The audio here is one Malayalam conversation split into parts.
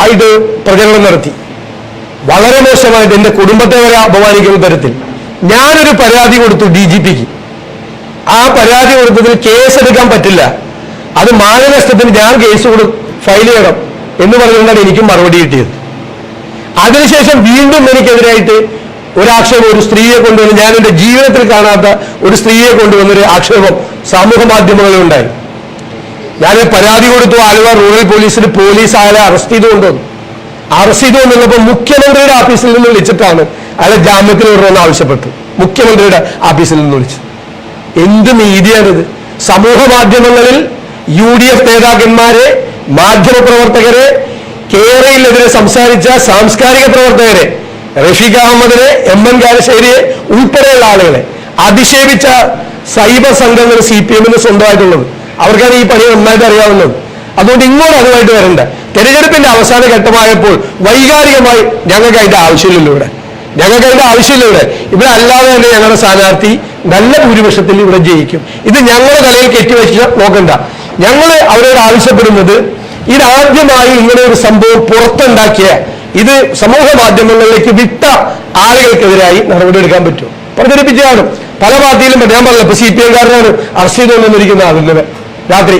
ആയിട്ട് പ്രചരണം നടത്തി. വളരെ മോശമായിട്ട് എന്റെ കുടുംബത്തെ വരെ അപമാനിക്കുന്ന തരത്തിൽ ഞാനൊരു പരാതി കൊടുത്തു ഡി ജി പിക്ക്. ആ പരാതി കൊടുത്തതിൽ കേസ് എടുക്കാൻ പറ്റില്ല. അത് മാനനഷ്ടത്തിന് ഞാൻ കേസ് കൊടു ഫയൽ ചെയ്യണം എന്ന് പറഞ്ഞുകൊണ്ടാണ് എനിക്കും മറുപടി കിട്ടിയത്. അതിനുശേഷം വീണ്ടും എനിക്കെതിരായിട്ട് ഒരാക്ഷേപം ഒരു സ്ത്രീയെ കൊണ്ടുവന്ന് ഞാൻ എന്റെ ജീവിതത്തിൽ കാണാത്ത ഒരു സ്ത്രീയെ കൊണ്ടുവന്നൊരു ആക്ഷേപം സമൂഹ മാധ്യമങ്ങളിൽ ഉണ്ടായി. ഞാൻ പരാതി കൊടുത്തു. ആലുവ റൂറൽ പോലീസിന് പോലീസ് അയാളെ അറസ്റ്റ് ചെയ്ത് കൊണ്ടുവന്നു അറസ്റ്റ് ചെയ്തു കൊണ്ടുവന്നപ്പോൾ മുഖ്യമന്ത്രിയുടെ ഓഫീസിൽ നിന്ന് വിളിച്ചിട്ടാണ് അയാളെ ജാമ്യത്തിൽ വിടണമെന്ന് ആവശ്യപ്പെട്ടു. മുഖ്യമന്ത്രിയുടെ ഓഫീസിൽ നിന്ന് വിളിച്ചു എന്ത് നീതിയാണിത്? സമൂഹ മാധ്യമങ്ങളിൽ യു ഡി എഫ് നേതാക്കന്മാരെ മാധ്യമപ്രവർത്തകരെ കേരളയിലെതിരെ സംസാരിച്ച സാംസ്കാരിക പ്രവർത്തകരെ റഫീഖ് അഹമ്മദിനെ എം എൻ കാരശ്ശേരിയെ ഉൾപ്പെടെയുള്ള ആളുകളെ അധിക്ഷേപിച്ച സൈബർ സംഘങ്ങൾ സി പി എമ്മിന് സ്വന്തമായിട്ടുള്ളത്. അവർക്കാണ് ഈ പണി നന്നായിട്ട് അറിയാവുന്നത്. അതുകൊണ്ട് ഇങ്ങോട്ട് അതുമായിട്ട് വരണ്ട. തെരഞ്ഞെടുപ്പിന്റെ അവസാന ഘട്ടമായപ്പോൾ വൈകാരികമായി ഞങ്ങൾക്ക് അതിന്റെ ആവശ്യമില്ലല്ലോ ഇവിടെ. ഞങ്ങൾക്ക് അതിന്റെ ആവശ്യമില്ല ഇവിടെ. ഇവിടെ അല്ലാതെ തന്നെ ഞങ്ങളുടെ സ്ഥാനാർത്ഥി നല്ല ഭൂരിപക്ഷത്തിൽ ഇവിടെ ജയിക്കും. ഇത് ഞങ്ങളുടെ തലയിൽ കെട്ടിവെച്ച് നോക്കണ്ട. ഞങ്ങൾ അവരോട് ആവശ്യപ്പെടുന്നത് ഇതാദ്യമായി ഇങ്ങനെ ഒരു സംഭവം പുറത്തുണ്ടാക്കിയ ഇത് സമൂഹ മാധ്യമങ്ങളിലേക്ക് വിട്ട ആളുകൾക്കെതിരായി നടപടിയെടുക്കാൻ പറ്റും പ്രചരിപ്പിച്ചാണ് പല പാർട്ടിയിലും ഞാൻ പറഞ്ഞു ഇപ്പൊ സി പി എംകാരനാണ് അറസ്റ്റ് ചെയ്ത് ആളുകളെ. രാത്രി.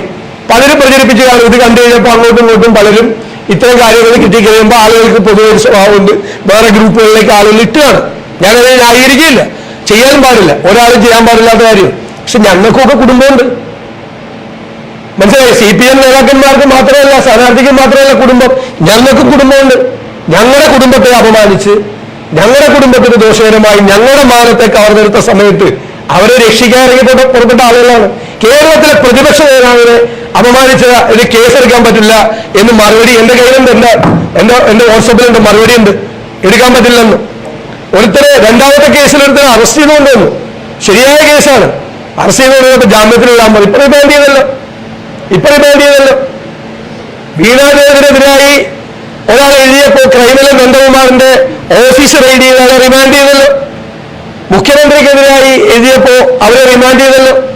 പലരും പ്രചരിപ്പിച്ച കാര്യം ഇത് കണ്ടു കഴിഞ്ഞപ്പോൾ അങ്ങോട്ടും ഇങ്ങോട്ടും പലരും ഇത്തരം കാര്യങ്ങൾ കിട്ടിക്കഴിയുമ്പോൾ ആളുകൾക്ക് പൊതുവെ സ്വഭാവമുണ്ട്. വേറെ ഗ്രൂപ്പുകളിലേക്ക് ആളുകൾ ഇട്ടുകയാണ് ഞാനതിനെ ന്യായീകരിക്കുകയില്ല. ചെയ്യാൻ പാടില്ല. ഒരാളും ചെയ്യാൻ പാടില്ലാത്ത കാര്യം. പക്ഷെ ഞങ്ങൾക്കൊക്കെ കുടുംബമുണ്ട്. മനസ്സിലായി? സി പി എം നേതാക്കന്മാർക്ക് മാത്രമല്ല സ്ഥാനാർത്ഥിക്ക് മാത്രമല്ല കുടുംബം. ഞങ്ങൾക്ക് കുടുംബമുണ്ട്. ഞങ്ങളുടെ കുടുംബത്തെ അപമാനിച്ച് ഞങ്ങളുടെ കുടുംബത്തിന് ദോഷകരമായി ഞങ്ങളുടെ മാനത്തെ കവർന്നെടുത്ത സമയത്ത് അവരെ രക്ഷിക്കാൻ പുറപ്പെട്ട ആളുകളാണ്. കേരളത്തിലെ പ്രതിപക്ഷ നേതാവിനെ അപമാനിച്ച ഇത് കേസെടുക്കാൻ പറ്റില്ല എന്ന് മറുപടി എന്റെ കയ്യിലുണ്ട് എന്റെ എന്റെ എന്റെ വാട്സപ്പിലുണ്ട് മറുപടി ഉണ്ട്. എടുക്കാൻ പറ്റില്ലെന്ന്. ഒരുത്തരെ രണ്ടാമത്തെ കേസിൽ ഒരുത്തരെ അറസ്റ്റ് ചെയ്തുകൊണ്ടുവന്നു ശരിയായ കേസാണ്. അറസ്റ്റ് ചെയ്തുകൊണ്ട് ജാമ്യത്തിൽ വിടാൻ മതി ഇപ്പൊ റിമാൻഡ് ചെയ്തല്ലോ. ഇപ്പൊ റിമാൻഡ് ചെയ്തല്ലോ. വീണാദേവിനെതിരായി ഒരാൾ എഴുതിയപ്പോൾ ക്രൈമിലെ നന്ദകുമാറിന്റെ ഓഫീസർ ഐ അയാളെ റിമാൻഡ് ചെയ്തല്ലോ. മുഖ്യമന്ത്രിക്കെതിരായി എഴുതിയപ്പോ അവരെ റിമാൻഡ് ചെയ്തല്ലോ.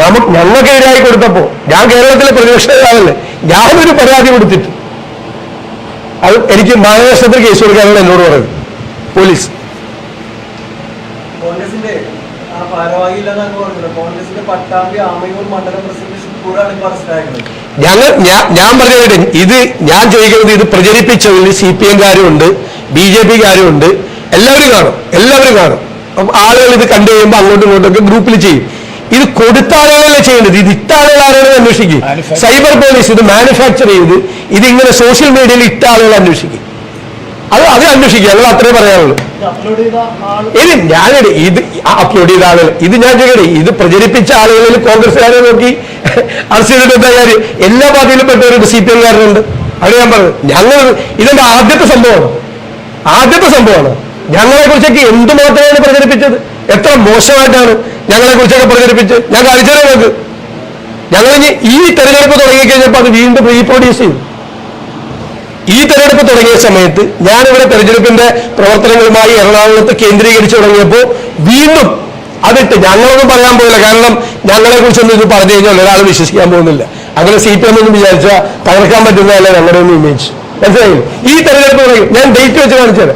നമുക്ക് ഞങ്ങൾക്കെതിരായി കൊടുത്തപ്പോ ഞാൻ കേരളത്തിലെ പ്രതിപക്ഷ നേതാവല്ലേ ഞാനൊരു പരാതി കൊടുത്തിട്ട്. അത് എനിക്ക് മഹാരാഷ്ട്രത്തിൽ കേസ് കൊടുക്കാനാണ് എന്നോട് പറയുന്നത്. പോലീസ്. ഞങ്ങൾ ഞാൻ പറഞ്ഞത് ഇത് ഞാൻ ചോദിക്കുന്നത് ഇത് പ്രചരിപ്പിച്ചതിൽ സി പി എംകാരുണ്ട് ബി ജെ പിക്കാരും ഉണ്ട് എല്ലാവരും കാണും എല്ലാവരും കാണും. ആളുകൾ ഇത് കണ്ടു കഴിയുമ്പോൾ അങ്ങോട്ടും ഇങ്ങോട്ടൊക്കെ ഗ്രൂപ്പിൽ ചെയ്യും. ഇത് കൊടുത്ത ആളുകളല്ലേ ചെയ്യേണ്ടത്? ഇത് ഇട്ട ആളുകൾ ആരാണെന്ന് അന്വേഷിക്കും സൈബർ പോലീസ് ഇത് മാനുഫാക്ചർ ചെയ്ത് ഇതിങ്ങനെ സോഷ്യൽ മീഡിയയിൽ ഇട്ട ആളുകൾ അന്വേഷിക്കും. അത് അത് അന്വേഷിക്കുക ഞങ്ങൾ അത്രേ പറയാനുള്ളൂ. ഇത് ഞാൻ ഇത് അപ്ലോഡ് ചെയ്ത ആളുകൾ ഇത് ഞാൻ ചെയ്യണേ ഇത് പ്രചരിപ്പിച്ച ആളുകളിൽ കോൺഗ്രസ്സുകാരെ നോക്കി അറസ്റ്റ് ചെയ്തിട്ട് എല്ലാ പാർട്ടിയിലും പെട്ടവരുണ്ട് സി പി എംകാരനുണ്ട് അത് ഞാൻ പറഞ്ഞു ഞങ്ങൾ ഇതെന്റെ ആദ്യത്തെ സംഭവമാണ്? ആദ്യത്തെ സംഭവമാണ്? ഞങ്ങളെ കുറിച്ചൊക്കെ എന്തുമാത്രമാണ് പ്രചരിപ്പിച്ചത്? എത്ര മോശമായിട്ടാണ് ഞങ്ങളെ കുറിച്ചൊക്കെ പ്രചരിപ്പിച്ച് ഞാൻ കാണിച്ചതേ നോക്ക് ഞങ്ങൾ ഇനി ഈ തെരഞ്ഞെടുപ്പ് തുടങ്ങിക്കഴിഞ്ഞപ്പോൾ അത് വീണ്ടും റീപ്രൊഡ്യൂസ് ചെയ്തു ഈ തെരഞ്ഞെടുപ്പ് തുടങ്ങിയ സമയത്ത് ഞാനിവിടെ തെരഞ്ഞെടുപ്പിന്റെ പ്രവർത്തനങ്ങളുമായി എറണാകുളത്ത് കേന്ദ്രീകരിച്ചു തുടങ്ങിയപ്പോൾ വീണ്ടും അതിട്ട് ഞങ്ങളൊന്നും പറയാൻ പോയില്ല. കാരണം ഞങ്ങളെ കുറിച്ചൊന്നും ഇത് പറഞ്ഞു കഴിഞ്ഞാൽ ഒരാൾ വിശ്വസിക്കാൻ പോകുന്നില്ല. അങ്ങനെ സി പി എം ഒന്നും വിചാരിച്ചാൽ തകർക്കാൻ പറ്റുന്നതല്ല ഞങ്ങളുടെ ഒന്നും ഇമേജ് മനസ്സിലായില്ലേ? ഈ തെരഞ്ഞെടുപ്പ് തുടങ്ങി. ഞാൻ ഡേറ്റ് വെച്ച് കാണിച്ചത്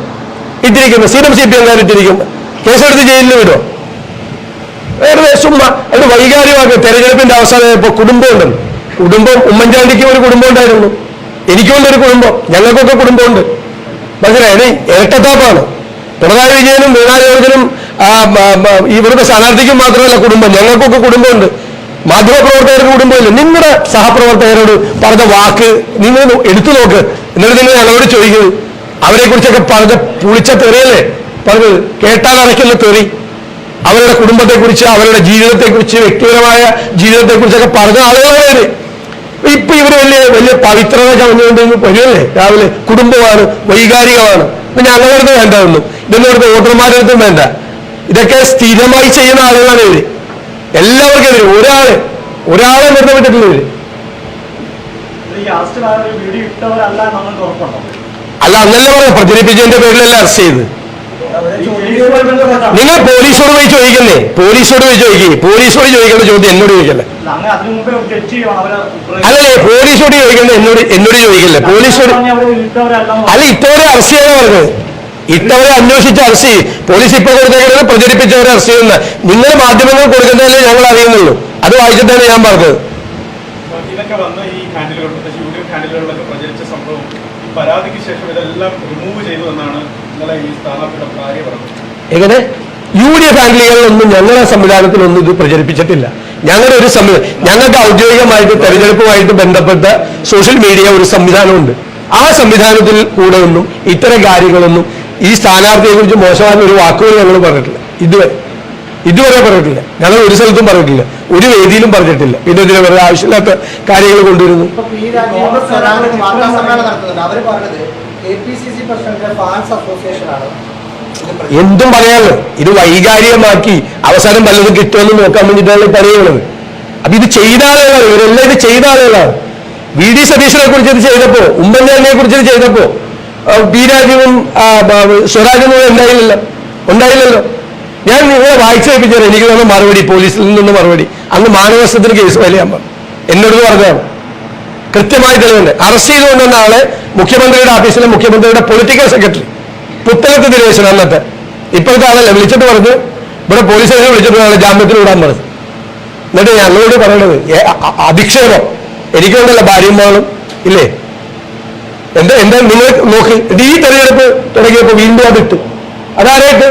ഇട്ടിരിക്കുന്നു സീനം സി പി എംകാർ ഇട്ടിരിക്കുന്നു കേസെടുത്ത് ജയിലിൽ വിടുമോ വേറെ ചുമ്മാ അത് വൈകാരികമാക്കി. തെരഞ്ഞെടുപ്പിന്റെ അവസാനമായപ്പോൾ കുടുംബമുണ്ടെന്ന് കുടുംബം ഉമ്മൻചാണ്ടിക്ക് ഒരു കുടുംബം ഉണ്ടായിരുന്നു. എനിക്കുണ്ട് ഒരു കുടുംബം. ഞങ്ങൾക്കൊക്കെ കുടുംബമുണ്ട്. മനസ്സിലായത് ഇരട്ടത്താപ്പാണ്. പിണറായി വിജയനും വീണാ ജോർജിനും ഇവിടുത്തെ സ്ഥാനാർത്ഥിക്കും മാത്രമല്ല കുടുംബം. ഞങ്ങൾക്കൊക്കെ കുടുംബമുണ്ട്. മാധ്യമപ്രവർത്തകർക്ക് കുടുംബമില്ല. നിങ്ങളുടെ സഹപ്രവർത്തകരോട് പറഞ്ഞ വാക്ക് നിങ്ങൾ എടുത്തു നോക്ക്. എന്നിട്ട് നിങ്ങൾ ഞങ്ങളോട് ചോദിക്കുന്നത് അവരെക്കുറിച്ചൊക്കെ പറഞ്ഞ പുളിച്ച തെറിയല്ലേ? പറഞ്ഞത് കേട്ടാൽ അടയ്ക്കുന്ന തെറി. അവരുടെ കുടുംബത്തെക്കുറിച്ച് അവരുടെ ജീവിതത്തെക്കുറിച്ച് വ്യക്തിപരമായ ജീവിതത്തെക്കുറിച്ചൊക്കെ പറഞ്ഞ ആളുകളാണ് ഇവർ ഇപ്പൊ ഇവർ വലിയ വലിയ പവിത്രത ചമഞ്ഞുകൊണ്ട് വരുമല്ലേ രാവിലെ കുടുംബമാണ് വൈകാരികമാണ്. ഇപ്പൊ ഞങ്ങളുടെ അടുത്ത് വേണ്ട ഒന്നും. ഇതൊന്നും അടുത്ത് വോട്ടർമാരുടെ അടുത്തും വേണ്ട? ഇതൊക്കെ സ്ഥിരമായി ചെയ്യുന്ന ആളുകളാണ് ഇവർ. എല്ലാവർക്കും എതിരെ. ഒരാൾ ഒരാളെ വിട്ടിട്ടില്ല ഇവർ. അല്ല അന്നല്ലേ പറയാം പ്രചരിപ്പിച്ചതിന്റെ പേരിലല്ല അറസ്റ്റ് ചെയ്ത് നിങ്ങൾ പോലീസോട് പോയി ചോദിക്കുന്നേ പോലീസോട് പോയി ചോദിക്കേ. പോലീസോട് ചോദിക്കേണ്ട ചോദ്യം എന്നോട് ചോദിക്കല്ലേ? അല്ല, പോലീസോട് ചോദിക്കേണ്ട എന്നോട് എന്നോട് ചോദിക്കല്ലേ? പോലീസോട് അല്ല ഇത്തവരെ അറസ്റ്റ് ചെയ്യാൻ പറഞ്ഞത്. ഇത്തവരെ അന്വേഷിച്ച് അറസ്റ്റ് ചെയ്യും. പോലീസ് ഇപ്പൊ കൊടുത്തേക്കുന്നത് പ്രചരിപ്പിച്ചവരെ അറസ്റ്റ് ചെയ്യുന്ന. നിങ്ങൾ മാധ്യമങ്ങൾ കൊടുക്കുന്നതല്ലേ ഞങ്ങൾ അറിയുന്നുള്ളൂ. അത് വായിച്ചിട്ടാണ് ഞാൻ പറഞ്ഞത്. പരാതിക്ക് ശേഷം ഇതെല്ലാം റിമൂവ് ചെയ്തു എന്നാണ് എങ്ങനെ? യു ഡി എഫ് ആംഗ്ലികളിലൊന്നും ഞങ്ങളുടെ സംവിധാനത്തിലൊന്നും ഇത് പ്രചരിപ്പിച്ചിട്ടില്ല. ഞങ്ങളുടെ ഒരു സംവിധാനം ഞങ്ങൾക്ക് ഔദ്യോഗികമായിട്ട് തെരഞ്ഞെടുപ്പുമായിട്ട് ബന്ധപ്പെട്ട സോഷ്യൽ മീഡിയ ഒരു സംവിധാനമുണ്ട്. ആ സംവിധാനത്തിൽ കൂടെ ഒന്നും ഇത്തരം കാര്യങ്ങളൊന്നും ഈ സ്ഥാനാർത്ഥിയെ കുറിച്ച് മോശമായ ഒരു വാക്കുകൾ ഞങ്ങൾ പറഞ്ഞിട്ടില്ല. ഇതുവരെ. ഇതുവരെ പറഞ്ഞിട്ടില്ല. ഞങ്ങൾ ഒരു സ്ഥലത്തും പറഞ്ഞിട്ടില്ല. ഒരു വേദിയിലും പറഞ്ഞിട്ടില്ല. പിന്നെ ഇതിന് വേറെ ആവശ്യമില്ലാത്ത കാര്യങ്ങൾ കൊണ്ടുവരുന്നു. എന്തും പറയാമല്ലോ ഇത് വൈകാരികമാക്കി അവസാനം വല്ലതും കിട്ടുമെന്ന് നോക്കാൻ വേണ്ടിയിട്ടാണ് പറയുന്നത് അപ്പൊ ഇത് ചെയ്ത ആളുകളാണ്. ഇവരെല്ലാം ഇത് ചെയ്ത ആളുകളാണ്. വി ഡി സതീശനെ കുറിച്ച് ഇത് ചെയ്തപ്പോ ഉമ്മൻചാണ്ടിയെ കുറിച്ച് ഇത് ചെയ്തപ്പോ പി രാജീവും സ്വരാജും ഉണ്ടായില്ലല്ലോ. ഉണ്ടായില്ലല്ലോ. ഞാൻ നിങ്ങളെ വായിച്ചു കേൾപ്പിച്ചത് എനിക്ക് തന്നെ മറുപടി പോലീസിൽ നിന്ന് മറുപടി. അന്ന് മാനവസ്ഥത്തിന് കേസ് വലിയ എന്നോട് പറഞ്ഞതാണ്. കൃത്യമായി തെളിവുണ്ട്. അറസ്റ്റ് ചെയ്തുകൊണ്ടുവന്ന ആളെ മുഖ്യമന്ത്രിയുടെ ഓഫീസിലെ മുഖ്യമന്ത്രിയുടെ പൊളിറ്റിക്കൽ സെക്രട്ടറി പുത്തലത്ത് ദിനേശൻ അന്നത്തെ ഇപ്പോഴത്തെ ആളല്ലേ? വിളിച്ചിട്ട് പറഞ്ഞു. ഇവിടെ പോലീസ് സ്റ്റേഷനിൽ വിളിച്ചിട്ട് ആളെ ജാമ്യത്തിൽ വിടാൻ പറഞ്ഞു. എന്നിട്ട് ഞങ്ങളോട് പറയണത് അധിക്ഷേപം. എനിക്കുണ്ടല്ലോ ഭാര്യമാളും ഇല്ലേ? എന്താ എന്താ നിങ്ങൾ നോക്ക്. ഈ തെരഞ്ഞെടുപ്പ് തുടങ്ങിയപ്പോൾ വീണ്ടും അതിട്ട് അതാരായിട്ട്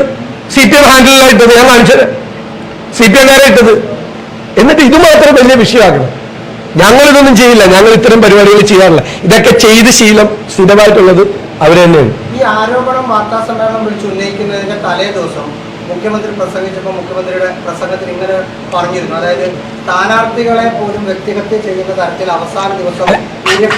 സി പി എം ഹാൻഡിലായിട്ടത് ഞാൻ കാണിച്ചത് സി പി എംകാരെ ഇട്ടത്. എന്നിട്ട് ഇത് മാത്രം വലിയ വിഷയമാക്കണം. ഞങ്ങൾ ഇതൊന്നും ചെയ്യില്ല. ഞങ്ങൾ ഇത്തരം പരിപാടികൾ ചെയ്യാറില്ല. ഇതൊക്കെ ചെയ്ത് ശീലം സ്ഥിരമായിട്ടുള്ളത് അവർ തന്നെയാണ്. ഈ ആരോപണം വാർത്താ സമ്മേളനം വിളിച്ച് ഉന്നയിക്കുന്നതിന്റെ തലേ ദിവസം മുഖ്യമന്ത്രി പ്രസംഗിച്ചപ്പോൾ മുഖ്യമന്ത്രിയുടെ പ്രസംഗത്തിൽ ഇങ്ങനെ പറഞ്ഞിരുന്നു. അതായത് സ്ഥാനാർത്ഥികളെ പോലും വ്യക്തിഹത്യ ചെയ്യുന്ന തരത്തിൽ അവസാന ദിവസം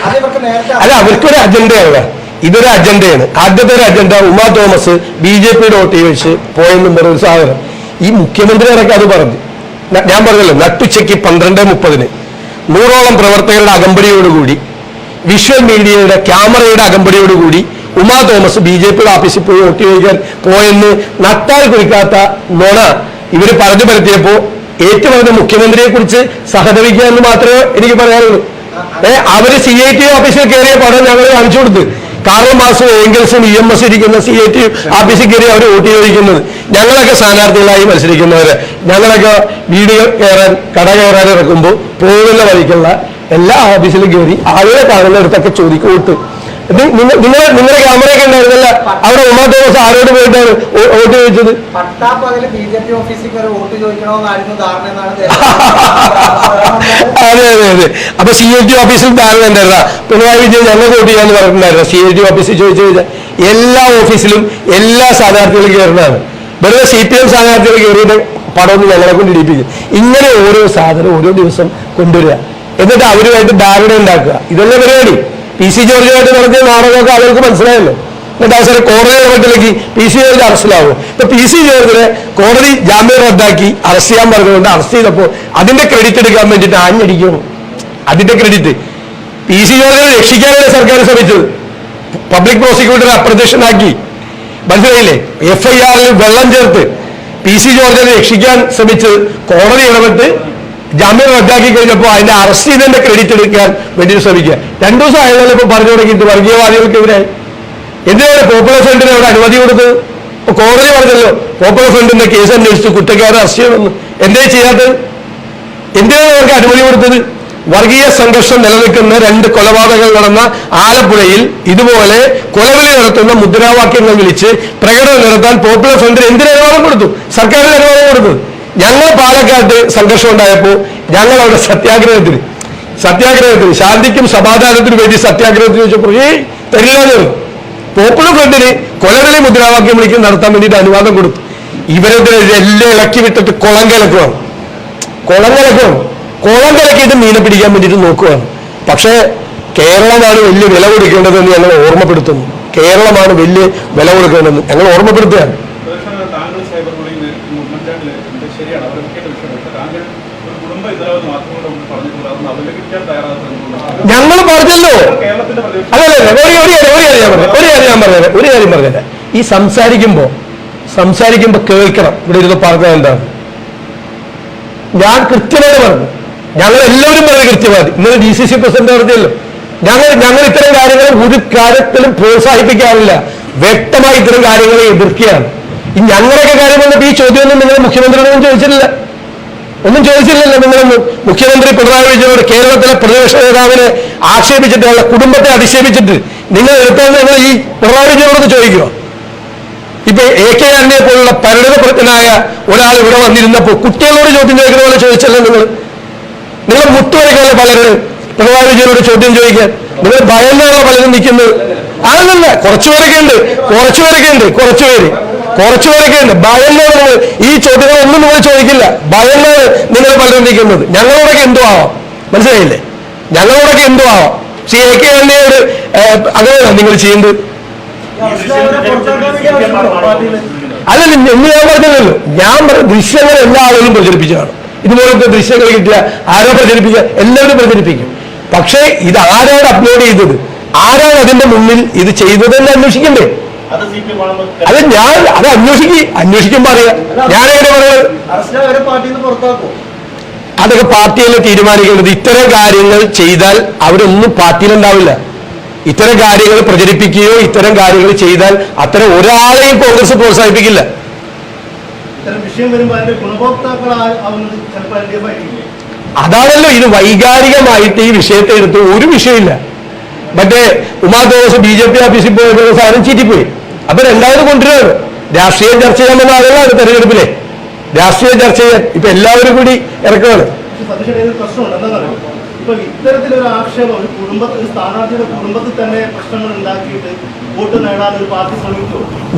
അത് ഇവർക്ക് നേരത്തെ അല്ല അവർക്കൊരു അജണ്ടയാണ്. ഇതൊരു അജണ്ടയാണ്. ആദ്യത്തെ ഒരു agenda Uma Thomas B J പിയുടെ വോട്ട് ചോദിച്ച് പോയെന്നും പറഞ്ഞ സാധനം. ഈ മുഖ്യമന്ത്രി ഇറക്കി അത് പറഞ്ഞു ഞാൻ പറഞ്ഞല്ലോ നട്ടുച്ചയ്ക്ക് പന്ത്രണ്ട് മുപ്പതിന്. നൂറോളം പ്രവർത്തകരുടെ അകമ്പടിയോടുകൂടി വിഷ്വൽ മീഡിയയുടെ ക്യാമറയുടെ അകമ്പടിയോടുകൂടി ഉമാ തോമസ് ബി ജെ പിയുടെ ഓഫീസിൽ പോയി വോട്ട് ചോദിക്കാൻ പോയെന്ന് നട്ടാൽ കുറിക്കാത്ത നുണ ഇവർ പറഞ്ഞു പരത്തിയപ്പോ ഏറ്റുപറഞ്ഞ മുഖ്യമന്ത്രിയെ കുറിച്ച് സഹതപിക്കുക എന്ന് മാത്രമേ എനിക്ക് പറയാനുള്ളൂ. ഏ അവർ സി ഐ ടി ഓഫീസിൽ കയറിയ പടം ഞങ്ങൾ കാണിച്ചു കൊടുത്ത്. കാറും മാസവും ഏങ്കിൾസും ഇ എം എസ് ഇരിക്കുന്ന സി ഐ ടി ഓഫീസിൽ കയറി അവർ വോട്ട് ചോദിക്കുന്നത്. ഞങ്ങളൊക്കെ സ്ഥാനാർത്ഥികളായി മത്സരിക്കുന്നവര്. ഞങ്ങളൊക്കെ വീട് കയറാൻ കട കയറാൻ ഇറക്കുമ്പോൾ പോകുന്ന വഴിക്കുള്ള എല്ലാ ഓഫീസിലും കയറി ആളുകളെ കാണുന്നിടത്തൊക്കെ ചോദിക്കും വോട്ട് ഇത് നിങ്ങൾ നിങ്ങളുടെ ക്യാമറയൊക്കെ ഉണ്ടായിരുന്നല്ല? അവിടെ ഉമാ തോമസ് ആരോട് പോയിട്ടാണ് വോട്ട് ചോദിച്ചത്? അതെ അതെ അതെ. അപ്പൊ സി എ ടി ഓഫീസിൽ ധാരണ ഉണ്ടായിരുന്ന? പിണറായി വിജയൻ ഞങ്ങൾ വോട്ട് ചെയ്യാന്ന് പറഞ്ഞിട്ടുണ്ടായിരുന്നു? സി എ ടി ഓഫീസിൽ ചോദിച്ചു കഴിഞ്ഞാൽ എല്ലാ ഓഫീസിലും എല്ലാ സ്ഥാനാർത്ഥികളും കയറുന്നതാണ്. വെറുതെ സി പി എം സ്ഥാനാർത്ഥികൾ കയറിയിട്ട് പടമൊന്നും ഞങ്ങളെ കൊണ്ട് ഇടിപ്പിക്കും. ഇങ്ങനെ ഓരോ സാധനം ഓരോ ദിവസം കൊണ്ടുവരിക. എന്നിട്ട് അവരുമായിട്ട് ധാരണ ഉണ്ടാക്കുക. ഇതല്ല പരിപാടി? പി സി ജോർജുമായിട്ട് നടത്തിയ നാടകമൊക്കെ അവർക്ക് മനസ്സിലായല്ലോ. എന്നിട്ട് അവസരം കോടതി ഇടപെട്ടിലേക്ക് പി സി ജോർജ് അറസ്റ്റിലാവും. ഇപ്പൊ പി സി ജോർജിനെ കോടതി ജാമ്യം റദ്ദാക്കി അറസ്റ്റ് ചെയ്യാൻ പറഞ്ഞുകൊണ്ട് അറസ്റ്റ് ചെയ്തപ്പോൾ അതിന്റെ ക്രെഡിറ്റ് എടുക്കാൻ വേണ്ടിയിട്ട് ആഞ്ഞടിക്കണം അതിന്റെ ക്രെഡിറ്റ് പി സി ജോർജിനെ രക്ഷിക്കാനാണ് സർക്കാർ ശ്രമിച്ചത്. പബ്ലിക് പ്രോസിക്യൂട്ടറെ അപ്രത്യക്ഷനാക്കി. മനസ്സിലായില്ലേ? എഫ് ഐ ആറിൽ വെള്ളം ചേർത്ത്. പി സി ജോർജിനെ രക്ഷിക്കാൻ ശ്രമിച്ച് കോടതി ഇടപെട്ട് ജാമ്യം റദ്ദാക്കി കഴിഞ്ഞപ്പോൾ അതിന്റെ അറസ്റ്റ് ചെയ്തതിന്റെ ക്രെഡിറ്റ് എടുക്കാൻ വേണ്ടി ശ്രമിക്കുക. രണ്ടു ദിവസം ആയതുകൊണ്ട് ഇപ്പൊ പറഞ്ഞു തുടങ്ങിയിട്ട് വർഗീയവാദികൾക്കെതിരെ. എന്തിനാണ് പോപ്പുലർ ഫ്രണ്ടിന് അവിടെ അനുമതി കൊടുത്തത് ഇപ്പൊ കോടതി പറഞ്ഞല്ലോ പോപ്പുലർ ഫ്രണ്ടിന്റെ കേസ് അന്വേഷിച്ച് കുറ്റക്കാരെ അറസ്റ്റ് ചെയ്യണമെന്ന്. എന്തേ ചെയ്യാത്തത്? എന്തിനാണ് അവർക്ക് അനുമതി കൊടുത്തത്? വർഗീയ സംഘർഷം നിലനിൽക്കുന്ന രണ്ട് കൊലപാതകങ്ങൾ നടന്ന ആലപ്പുഴയിൽ ഇതുപോലെ കൊലവിളി നടത്തുന്ന മുദ്രാവാക്യങ്ങൾ വിളിച്ച് പ്രകടനം നടത്താൻ പോപ്പുലർ ഫ്രണ്ടിന് എന്തിനു അനുവാദം കൊടുത്തു? സർക്കാരിന് അനുവാദം കൊടുത്തു. ഞങ്ങൾ പാലക്കാട്ട് സംഘർഷം ഉണ്ടായപ്പോൾ ഞങ്ങൾ അവിടെ സത്യാഗ്രഹത്തിന് സത്യാഗ്രഹത്തിന് ശാന്തിക്കും സമാധാനത്തിനും വേണ്ടി സത്യാഗ്രഹത്തിന് വെച്ചപ്പോൾ ഏയ് പറഞ്ഞു. പോപ്പുലർ ഫ്രണ്ടിന് കൊലവിളി മുദ്രാവാക്യം വിളിക്കാൻ നടത്താൻ വേണ്ടിയിട്ട് അനുവാദം കൊടുത്തു. ഇവരെതിരെ എല്ലാം ഇളക്കി വിട്ടിട്ട് കുളം കലക്കുവാണ് കുളം കലക്കുവാണ് കുളം കലക്കിയിട്ട് മീനെ പിടിക്കാൻ വേണ്ടിയിട്ട് നോക്കുകയാണ് പക്ഷേ കേരളമാണ് വലിയ വില കൊടുക്കേണ്ടതെന്ന് ഞങ്ങൾ ഓർമ്മപ്പെടുത്തുന്നു. കേരളമാണ് വലിയ വില കൊടുക്കേണ്ടതെന്ന് ഞങ്ങൾ ഓർമ്മപ്പെടുത്തുകയാണ്. ഞങ്ങൾ പറഞ്ഞല്ലോ. അതല്ല ഒരു കാര്യം ഞാൻ പറഞ്ഞു ഒരു കാര്യം ഞാൻ പറഞ്ഞത് ഒരു കാര്യം പറഞ്ഞത് ഈ സംസാരിക്കുമ്പോൾ സംസാരിക്കുമ്പോൾ കേൾക്കണം. ഇവിടെ ഇരുന്ന് പറഞ്ഞത് എന്താണ്? ഞാൻ കൃത്യമായിട്ട് പറഞ്ഞു. ഞങ്ങൾ എല്ലാവരും പറഞ്ഞു കൃത്യമായി. ഇന്നലെ ഡി സി സി പ്രസിഡന്റ് പറഞ്ഞല്ലോ. ഞങ്ങൾ ഞങ്ങൾ ഇത്തരം കാര്യങ്ങൾ ഒരു കാര്യത്തിലും പ്രോത്സാഹിപ്പിക്കാറില്ല. വ്യക്തമായി ഇത്തരം കാര്യങ്ങളെ എതിർക്കുകയാണ്. ഈ ഞങ്ങളൊക്കെ കാര്യം വന്നിട്ട് ഈ ചോദ്യമൊന്നും നിങ്ങൾ മുഖ്യമന്ത്രിയോടൊന്നും ചോദിച്ചിട്ടില്ല. ഒന്നും ചോദിച്ചില്ലല്ലോ നിങ്ങളൊന്നും മുഖ്യമന്ത്രി പിണറായി വിജയനോട് കേരളത്തിലെ പ്രതിപക്ഷ നേതാവിനെ ആക്ഷേപിച്ചിട്ട് അയാളുടെ കുടുംബത്തെ അധിക്ഷേപിച്ചിട്ട് നിങ്ങൾ എടുത്താൽ നിങ്ങൾ ഈ പിണറായി വിജയനോട് ചോദിക്കുക ഇപ്പൊ എ കെ ആന്റണിയെ പോലുള്ള പരിണിതപ്രജ്ഞനായ ഒരാൾ ഇവിടെ വന്നിരുന്നപ്പോൾ കുട്ടികളോട് ചോദ്യം ചോദിക്കുന്ന പോലെ ചോദിച്ചല്ലോ നിങ്ങൾ നിങ്ങൾ മുട്ടുവരക്കല്ലേ പലരും പിണറായി ചോദ്യം ചോദിക്കാൻ. നിങ്ങൾ ഭയന്നാണോ പലരും നിൽക്കുന്നത് അതല്ല കുറച്ചുപേരൊക്കെ ഉണ്ട് കുറച്ചുപേരൊക്കെ ഉണ്ട് കുറച്ചുപേര് കുറച്ചുപേരൊക്കെ ഉണ്ട്. ഭയന്നാണ് നിങ്ങൾ ഈ ചോദ്യങ്ങളൊന്നും നിങ്ങൾ ചോദിക്കില്ല. ഭയന്നാണ് നിങ്ങൾ പലരും നിൽക്കുന്നത്. ഞങ്ങളോടൊക്കെ എന്തോ ആവാം? മനസ്സിലായില്ലേ? ഞങ്ങളോടൊക്കെ എന്തോ ആവാം? സി എ കെ ആന്റണിയോട് അങ്ങനെയാണ് നിങ്ങൾ ചെയ്യുന്നത്? അല്ലല്ല ഞാൻ പറഞ്ഞതല്ലോ ഞാൻ പറഞ്ഞ ദൃശ്യങ്ങൾ എല്ലാ ആളുകളും പ്രചരിപ്പിച്ചതാണ്. ഇതുപോലത്തെ ദൃശ്യങ്ങൾ കിട്ടിയ ആരോ പ്രചരിപ്പിക്കുക എല്ലാവരും പ്രചരിപ്പിക്കും. പക്ഷേ ഇത് ആരാണ് അപ്ലോഡ് ചെയ്തത്? ആരാണ് അതിന്റെ മുന്നിൽ ഇത് ചെയ്തതെന്ന് അന്വേഷിക്കണ്ടേ? അത് ഞാൻ അത് അന്വേഷിക്കും അന്വേഷിക്കുമ്പോ അറിയാം. പറയുന്നത് പാർട്ടിയിൽ നിന്ന് പുറത്താക്കും. അതൊക്കെ പാർട്ടിയിലെ തീരുമാനിക്കേണ്ടത്? ഇത്തരം കാര്യങ്ങൾ ചെയ്താൽ അവരൊന്നും പാർട്ടിയിലുണ്ടാവില്ല. ഇത്തരം കാര്യങ്ങൾ പ്രചരിപ്പിക്കുകയോ ഇത്തരം കാര്യങ്ങൾ ചെയ്താൽ അത്തരം ഒരാളെയും കോൺഗ്രസ് പ്രോത്സാഹിപ്പിക്കില്ല. ഇത്തരം വിഷയം വരുമ്പോൾ അതിന്റെ ചിലപ്പോൾ അതാണല്ലോ ഇത് വൈകാരികമായിട്ട് ഈ വിഷയത്തെ എടുത്ത് ഒരു വിഷയമില്ല. മറ്റേ Uma Thomas B J P ഓഫീസിൽ പോയപ്പോൾ സാധനം ചീറ്റിപ്പോയി. അപ്പൊ രണ്ടാമത് കൊണ്ടുവരുന്നത് രാഷ്ട്രീയം ചർച്ച ചെയ്യാൻ വന്ന ആളുകളാണ് തെരഞ്ഞെടുപ്പിലെ. രാഷ്ട്രീയം ചർച്ച ചെയ്യാൻ ഇപ്പൊ എല്ലാവരും കൂടി ഇറക്കുകയാണ് ഇപ്പൊ ഇത്തരത്തിലൊരു ആക്ഷേപം ഒരു കുടുംബത്തിൽ സ്ഥാനാർത്ഥിയുടെ കുടുംബത്തിൽ തന്നെ പ്രശ്നങ്ങൾ ഉണ്ടാക്കിയിട്ട്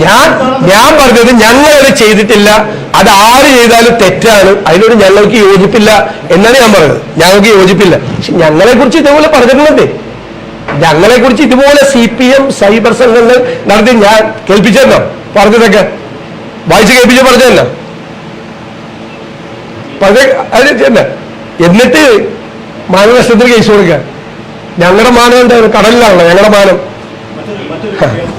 ഞാൻ ഞാൻ പറഞ്ഞത് ഞങ്ങൾ അത് ചെയ്തിട്ടില്ല. അത് ആര് ചെയ്താലും തെറ്റാണ്. അതിനോട് ഞങ്ങൾക്ക് യോജിപ്പില്ല എന്നാണ് ഞാൻ പറഞ്ഞത്. ഞങ്ങൾക്ക് യോജിപ്പില്ല. പക്ഷെ ഞങ്ങളെ കുറിച്ച് ഇതുപോലെ പറഞ്ഞിട്ടുണ്ടേ. ഞങ്ങളെ കുറിച്ച് ഇതുപോലെ സി പി എം സൈബർ സംഘങ്ങൾ നടത്തി ഞാൻ കേൾപ്പിച്ചല്ലോ പറഞ്ഞതൊക്കെ. വായിച്ച് കേൾപ്പിച്ച് പറഞ്ഞല്ലോ എന്നിട്ട് മാനനഷ്ടത്തിന് കേസ് കൊടുക്കുക. ഞങ്ങളുടെ മാനം എന്താണ് കടലിലാണല്ലോ ഞങ്ങളുടെ മാനം. വിഷയം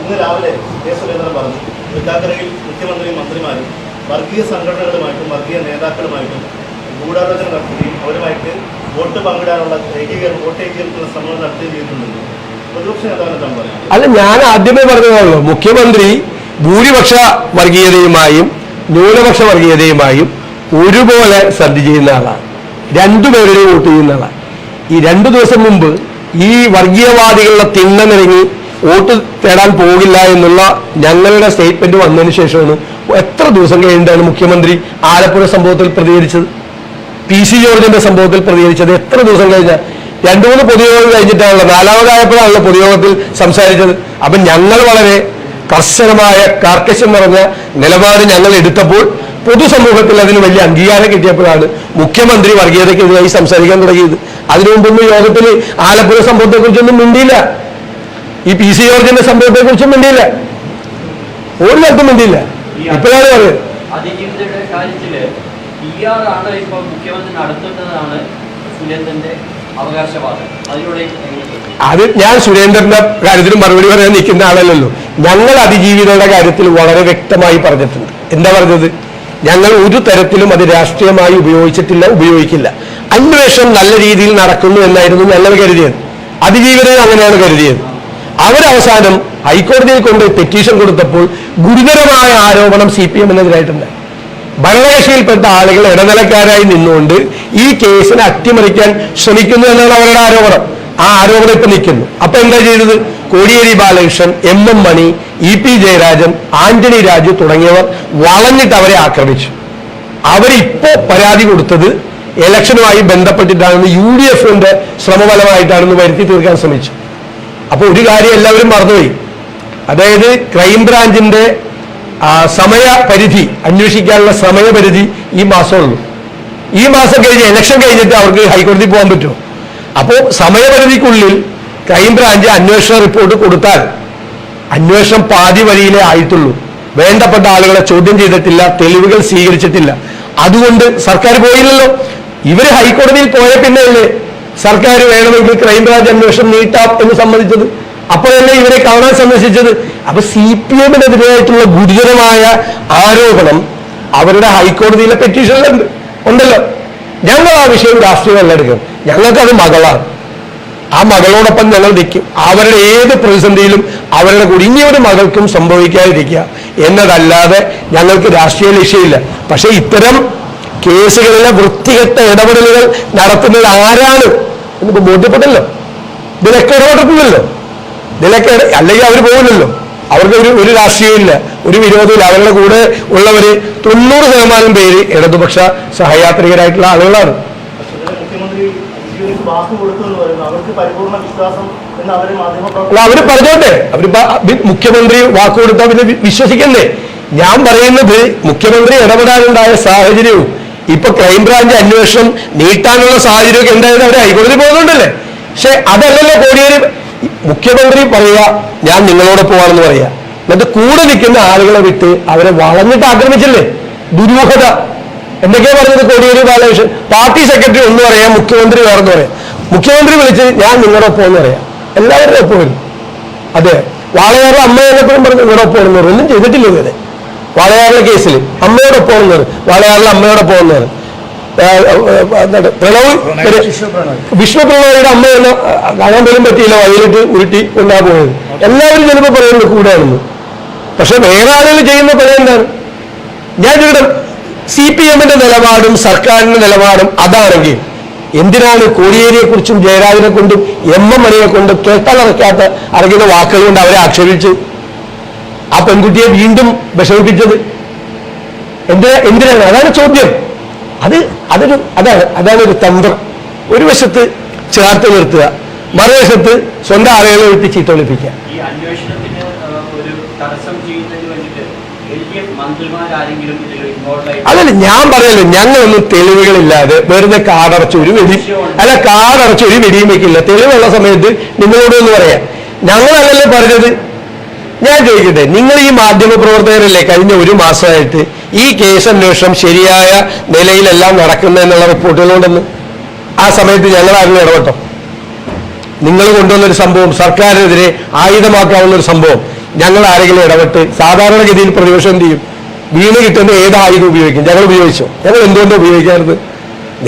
ഇന്ന് രാവിലെ കെ സുരേന്ദ്രൻ പറഞ്ഞു തൃക്കാക്കരയിൽ മുഖ്യമന്ത്രിയും മന്ത്രിമാരും വർഗീയ സംഘടനകളുമായിട്ടും വർഗീയ നേതാക്കളുമായിട്ടും ഗൂഢാലോചന നടത്തുകയും അവരുമായിട്ട് വോട്ട് പങ്കിടാനുള്ള ഏകീകരണം വോട്ട് ഏകീകരണത്തിനുള്ള ശ്രമങ്ങൾ നടത്തുകയും ചെയ്തിട്ടുണ്ടെന്ന് പ്രതിപക്ഷ നേതാവിനെ താൻ പറയാം അല്ല ഞാൻ ആദ്യമേ പറഞ്ഞതാണല്ലോ മുഖ്യമന്ത്രി ഭൂരിപക്ഷ വർഗീയതയുമായും ന്യൂനപക്ഷ വർഗീയതയുമായും ഒരുപോലെ ശ്രദ്ധ ചെയ്യുന്ന ആളാണ്. രണ്ടുപേരുടെയും വോട്ട് ചെയ്യുന്ന ആളാണ്. ഈ രണ്ടു ദിവസം മുമ്പ് ഈ വർഗീയവാദികളുടെ തിണ്ണനിറങ്ങി വോട്ട് തേടാൻ പോകില്ല എന്നുള്ള ഞങ്ങളുടെ സ്റ്റേറ്റ്മെന്റ് വന്നതിന് ശേഷമാണ് എത്ര ദിവസം കഴിഞ്ഞിട്ടാണ് മുഖ്യമന്ത്രി ആലപ്പുഴ സംഭവത്തിൽ പ്രതികരിച്ചത്? പി സി ജോർജിന്റെ സംഭവത്തിൽ പ്രതികരിച്ചത് എത്ര ദിവസം കഴിഞ്ഞാൽ രണ്ടു മൂന്ന് പൊതുയോഗം കഴിഞ്ഞിട്ടാണല്ലോ നാലാമതായപ്പോഴാണല്ലോ പൊതുയോഗത്തിൽ സംസാരിച്ചത്. അപ്പം ഞങ്ങൾ വളരെ കർശനമായ കാർക്കശം നിറഞ്ഞ നിലപാട് ഞങ്ങൾ എടുത്തപ്പോൾ പൊതുസമൂഹത്തിൽ അതിന് വലിയ അംഗീകാരം കിട്ടിയപ്പോഴാണ് മുഖ്യമന്ത്രി വർഗീയതയ്ക്കെതിരായി സംസാരിക്കാൻ തുടങ്ങിയത്. അതിനു മുമ്പൊന്നും യോഗത്തിൽ ആലപ്പുഴ സംഭവത്തെക്കുറിച്ചൊന്നും മിണ്ടിയില്ല. ഈ പി സി ജോർജിന്റെ സംഭവത്തെ കുറിച്ചും മിണ്ടിയില്ല. ഒരു തരത്തും മിണ്ടിയില്ല. ഇപ്പോഴാണ് പറയുന്നത്. അതിജീവിതയുടെ കാര്യത്തിൽ പി ആർ ആണ് ഇപ്പൊ മുഖ്യമന്ത്രി നടത്തുന്നതാണ് സുരേന്ദ്രന്റെ അവകാശവാദം. അതിലൂടെ അത് ഞാൻ സുരേന്ദ്രന്റെ കാര്യത്തിൽ മറുപടി പറയാൻ നിൽക്കുന്ന ആളല്ലല്ലോ. ഞങ്ങൾ അതിജീവിതയുടെ കാര്യത്തിൽ വളരെ വ്യക്തമായി പറഞ്ഞിട്ടുണ്ട്. എന്താ പറഞ്ഞത്? ഞങ്ങൾ ഒരു തരത്തിലും അത് രാഷ്ട്രീയമായി ഉപയോഗിച്ചിട്ടില്ല ഉപയോഗിക്കില്ല. അന്വേഷണം നല്ല രീതിയിൽ നടക്കുന്നു എന്നായിരുന്നു ഞങ്ങൾ കരുതിയത്. അതിജീവിതം അങ്ങനെയാണ് കരുതിയത്. അവരവസാനം ഹൈക്കോടതിയിൽ കൊണ്ട് പെറ്റീഷൻ കൊടുത്തപ്പോൾ ഗുരുതരമായ ആരോപണം സി പി എമ്മിനെതിരായിട്ടുണ്ട് ഭരണകക്ഷിയിൽപ്പെട്ട ആളുകൾ ഇടനിലക്കാരായി നിന്നുകൊണ്ട് ഈ കേസിനെ അട്ടിമറിക്കാൻ ശ്രമിക്കുന്നു എന്നാണ് അവരുടെ ആരോപണം. ആ ആരോപണം ഇപ്പൊ നിൽക്കുന്നു. അപ്പൊ എന്താ ചെയ്തത്? Kodiyeri Balakrishnan M M Mani E P Jayarajan Antony Raju തുടങ്ങിയവർ വളഞ്ഞിട്ട് അവരെ ആക്രമിച്ചു. അവരിപ്പോ പരാതി കൊടുത്തത് ഇലക്ഷനുമായി ബന്ധപ്പെട്ടിട്ടാണെന്ന് യു ഡി എഫിന്റെ ശ്രമഫലമായിട്ടാണെന്ന് വരുത്തി തീർക്കാൻ ശ്രമിച്ചു. അപ്പൊ ഒരു കാര്യം എല്ലാവരും മറന്നുപോയി. അതായത് ക്രൈംബ്രാഞ്ചിന്റെ സമയ സമയപരിധി അന്വേഷിക്കാനുള്ള സമയപരിധി ഈ മാസമുള്ളൂ ഈ മാസം കഴിഞ്ഞ് ഇലക്ഷൻ കഴിഞ്ഞിട്ട് അവർക്ക് ഹൈക്കോടതി പോകാൻ പറ്റുമോ? അപ്പോൾ സമയപരിധിക്കുള്ളിൽ ക്രൈംബ്രാഞ്ച് അന്വേഷണ റിപ്പോർട്ട് കൊടുത്താൽ അന്വേഷണം പാതി വഴിയിലേ ആയിട്ടുള്ളൂ. വേണ്ടപ്പെട്ട ആളുകളെ ചോദ്യം ചെയ്തിട്ടില്ല തെളിവുകൾ സ്വീകരിച്ചിട്ടില്ല. അതുകൊണ്ട് സർക്കാർ പോയില്ലല്ലോ. ഇവർ ഹൈക്കോടതിയിൽ പോയ പിന്നെയല്ലേ സർക്കാർ വേണമെങ്കിൽ ക്രൈംബ്രാഞ്ച് അന്വേഷണം നീട്ടാം എന്ന് സമ്മതിച്ചത്. തന്നെ ഇവരെ കാണാൻ സന്ദർശിച്ചത്. അപ്പൊ സി പി എമ്മിനെതിരായിട്ടുള്ള ഗുരുതരമായ ആരോപണം അവരുടെ ഹൈക്കോടതിയിലെ പെറ്റീഷനിലുണ്ട്. ഉണ്ടല്ലോ. ഞങ്ങൾ ആ വിഷയം രാഷ്ട്രീയമല്ല എടുക്കും ഞങ്ങൾക്കത് മകളാണ്. ആ മകളോടൊപ്പം ഞങ്ങൾ നിൽക്കും. അവരുടെ ഏത് പ്രതിസന്ധിയിലും അവരുടെ കൂടി ഇനി ഒരു മകൾക്കും സംഭവിക്കാതിരിക്കുക. എന്നതല്ലാതെ ഞങ്ങൾക്ക് രാഷ്ട്രീയ ലക്ഷ്യമില്ല. പക്ഷെ ഇത്തരം കേസുകളിലെ വൃത്തികെട്ട ഇടപെടലുകൾ നടത്തുന്നത് ആരാണ്? എന്ന് ബോധ്യപ്പെട്ടല്ലോ. ഇതിലൊക്കെ ഇടപെട്ടിട്ടില്ലല്ലോ. ഇതിലൊക്കെ അല്ലെങ്കിൽ അവർ പോകുന്നല്ലോ അവർക്ക് ഒരു ഒരു രാഷ്ട്രീയമില്ല ഒരു വിരോധമില്ല അവരുടെ കൂടെ ഉള്ളവര് തൊണ്ണൂറ് ശതമാനം പേര് ഇടതുപക്ഷ സഹയാത്രികരായിട്ടുള്ള ആളുകളാണ്. അല്ല അവർ പറഞ്ഞോട്ടെ. വി- മുഖ്യമന്ത്രി വാക്കുകൊടുത്താൽ പിന്നെ വിശ്വസിക്കണ്ടേ. ഞാൻ പറയുന്നത് മുഖ്യമന്ത്രി ഇടപെടാനുണ്ടായ സാഹചര്യവും ഇപ്പൊ ക്രൈംബ്രാഞ്ച് അന്വേഷണം നീട്ടാനുള്ള സാഹചര്യമൊക്കെ എന്തായാലും അവർ ഹൈക്കോടതി പോകുന്നുണ്ടല്ലേ? പക്ഷെ അതല്ലല്ലോ കോടിയേരി മുഖ്യമന്ത്രി പറയുക ഞാൻ നിങ്ങളോട് പോവാണെന്ന് പറയാ എന്നിട്ട് കൂടെ നിൽക്കുന്ന ആളുകളെ വിട്ട് അവരെ വളഞ്ഞിട്ട് ആക്രമിച്ചില്ലേ? ദുരൂഹത. എന്തൊക്കെയാ പറഞ്ഞത് കോടിയേരി ബാലകൃഷ്ണൻ? പാർട്ടി സെക്രട്ടറി ഒന്ന് പറയാം മുഖ്യമന്ത്രി വേറെന്ന് പറയാം. മുഖ്യമന്ത്രി വിളിച്ച് ഞാൻ നിങ്ങളുടെ ഒപ്പം എന്ന് പറയാം. എല്ലാവരുടെ ഒപ്പം വരും. അതെ. വാളയാറിലെ അമ്മയോടൊപ്പം പറഞ്ഞു നിങ്ങളുടെ ഒപ്പം ഒന്നും ചെയ്തിട്ടില്ല ഇവരെ വാളയാറിലെ കേസിൽ അമ്മയോടൊപ്പം എന്ന് പറയും വാളയാറിലെ അമ്മയോടൊപ്പം ആ, എന്താണ് പ്രണവ് വിഷ്ണു പ്രണവിയുടെ അമ്മ എന്ന കാണാൻ പോലും പറ്റിയില്ല വഴിയിലിട്ട് ഉരുട്ടി കൊണ്ടാ പോയത്. എല്ലാവരും ചിലപ്പോൾ പറയുന്നത് കൂടെയാണെന്ന് പക്ഷെ വേറെ ആളുകൾ ചെയ്യുന്ന പല എന്താണ്? ഞാൻ ഇവിടെ സി പി എമ്മിന്റെ നിലപാടും സർക്കാരിന്റെ നിലപാടും അതാണെങ്കിൽ എന്തിനാണ് കോടിയേരിയെ കുറിച്ചും ജയരാജനെ കൊണ്ടും എം എം മണിയെ കൊണ്ടും കേട്ടാലറക്കാത്ത അറിയുന്ന വാക്കുകൾ കൊണ്ട് അവരെ ആക്ഷേപിച്ച് ആ പെൺകുട്ടിയെ വീണ്ടും വിഷമിപ്പിച്ചത്. എന്തിനാ എന്തിനാണ്? അതാണ് ചോദ്യം. അത് അതൊരു അതാണ് അതാണ് ഒരു തന്ത്രം. ഒരു വശത്ത് ചേർത്ത് നിർത്തുക മറുവശത്ത് സ്വന്തം ആളുകളെ വിട്ട് ചീത്ത ഒളിപ്പിക്കുക അതല്ല ഞാൻ പറയല്ലോ ഞങ്ങളൊന്നും തെളിവുകളില്ലാതെ വെറുതെ കാടടച്ച് ഒരു വെടി അല്ല കാടടച്ച് ഒരു വെടിയും വെക്കില്ല തെളിവുള്ള സമയത്ത് നിങ്ങളോട് എന്ന് പറയാം. ഞങ്ങളല്ലല്ലോ പറഞ്ഞത് ഞാൻ ചോദിക്കട്ടെ നിങ്ങൾ ഈ മാധ്യമ പ്രവർത്തകരല്ലേ കഴിഞ്ഞ ഒരു മാസമായിട്ട് ഈ കേസ് അന്വേഷണം ശരിയായ നിലയിലെല്ലാം എന്നുള്ള റിപ്പോർട്ടുകളുണ്ടെന്ന് ആ സമയത്ത് ഞങ്ങൾ ആരും ഇടപെട്ടോ നിങ്ങൾ കൊണ്ടുവന്നൊരു സംഭവം സർക്കാരിനെതിരെ ആയുധമാക്കാവുന്ന ഒരു സംഭവം ഞങ്ങൾ ആരെങ്കിലും ഇടപെട്ട് സാധാരണഗതിയിൽ പ്രതിപക്ഷം എന്ത് ചെയ്യും? വീണ് കിട്ടുന്ന ഏത് ആയുധം ഉപയോഗിക്കും? ഞങ്ങൾ ഉപയോഗിച്ചോ? ഞങ്ങൾ എന്തുകൊണ്ട് ഉപയോഗിക്കാറുണ്ട്